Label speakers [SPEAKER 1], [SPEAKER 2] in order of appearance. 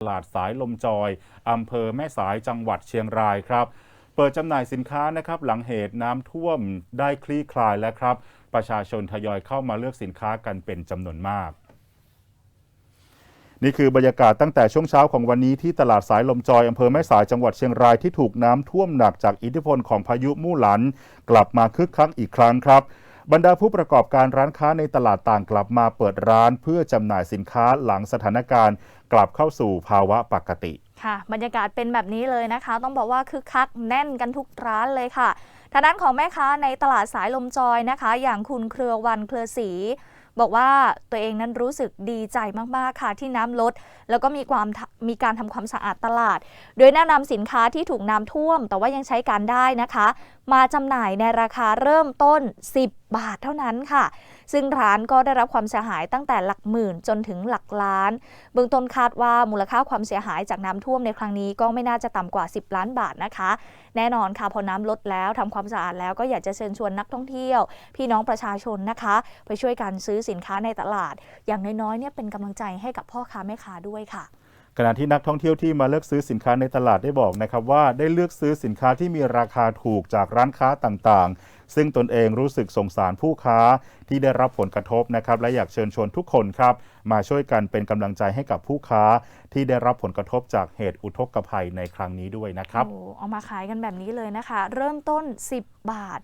[SPEAKER 1] ตลาดสายลมจอย อำเภอแม่สายจังหวัดเชียงรายครับ เปิดจำหน่ายสินค้านะครับหลังเหตุน้ำท่วมได้คลี่คลายแล้วครับ ประชาชนทยอยเข้ามาเลือกสินค้ากันเป็นจำนวนมาก นี่คือบรรยากาศตั้งแต่ช่วงเช้าของวันนี้ที่ตลาดสายลมจอยอำเภอแม่สายจังหวัดเชียงรายที่ถูกน้ำท่วมหนักจากอิทธิพลของพายุมู่หลัน กลับมาคึกคักอีกครั้งครับ บรรดาผู้ประกอบการร้านค้าในตลาดต่างกลับมาเปิดร้านเพื่อจำหน่ายสินค้าหลังสถานการณ์ กลับเข้าสู่ภาวะปกติ
[SPEAKER 2] ค่ะ บรรยากาศเป็นแบบนี้เลยนะคะ ต้องบอกว่าคึกคักแน่นกันทุกร้านเลยค่ะทางด้านของแม่ค้าในตลาดสายลมจอยนะคะ อย่างคุณเครือวันเครือศรีบอกว่าตัวเองนั้นรู้สึกดีใจมากๆค่ะที่น้ำลด แล้วก็มีความมีการทำความสะอาดตลาด โดยแนะนำสินค้าที่ถูกน้ำท่วม แต่ว่ายังใช้การได้นะคะ มาจำหน่ายในราคาเริ่มต้น 10บาทเท่านั้นค่ะ ซึ่งร้านก็ได้รับความเสียหายตั้งแต่หลักหมื่นจนถึงหลักล้าน เบื้องต้นคาดว่ามูลค่าความเสียหายจากน้ำท่วมในครั้งนี้ก็ไม่น่าจะต่ำกว่า 10 ล้านบาทนะคะ แน่นอนค่ะพอน้ำลดแล้วทำความสะอาดแล้วก็อยากจะเชิญชวนนักท่องเที่ยว พี่น้องประชาชนนะคะ ไปช่วยกันซื้อสินค้าในตลาด อย่างน้อยๆเนี่ยเป็นกำลังใจให้กับพ่อค้าแม่ค้าด้วยค่ะ
[SPEAKER 1] ขณะที่นักท่องเที่ยวที่มาเลือกซื้อสินค้าในตลาดได้บอกนะครับว่าได้เลือกซื้อสินค้าที่มีราคาถูกจากร้านค้าต่างๆ ซึ่งตนเองรู้สึกสงสารผู้ค้าที่ได้รับผลกระทบนะครับและอยากเชิญชวนทุกคนครับมาช่วยกันเป็นกำลังใจให้กับผู้ค้าที่ได้รับผลกระทบจากเหตุอุทกภัยในครั้งนี้ด้วยนะครับ
[SPEAKER 2] โอ้เอามาขายกันแบบนี้เลยนะคะ เริ่มต้น 10 บาท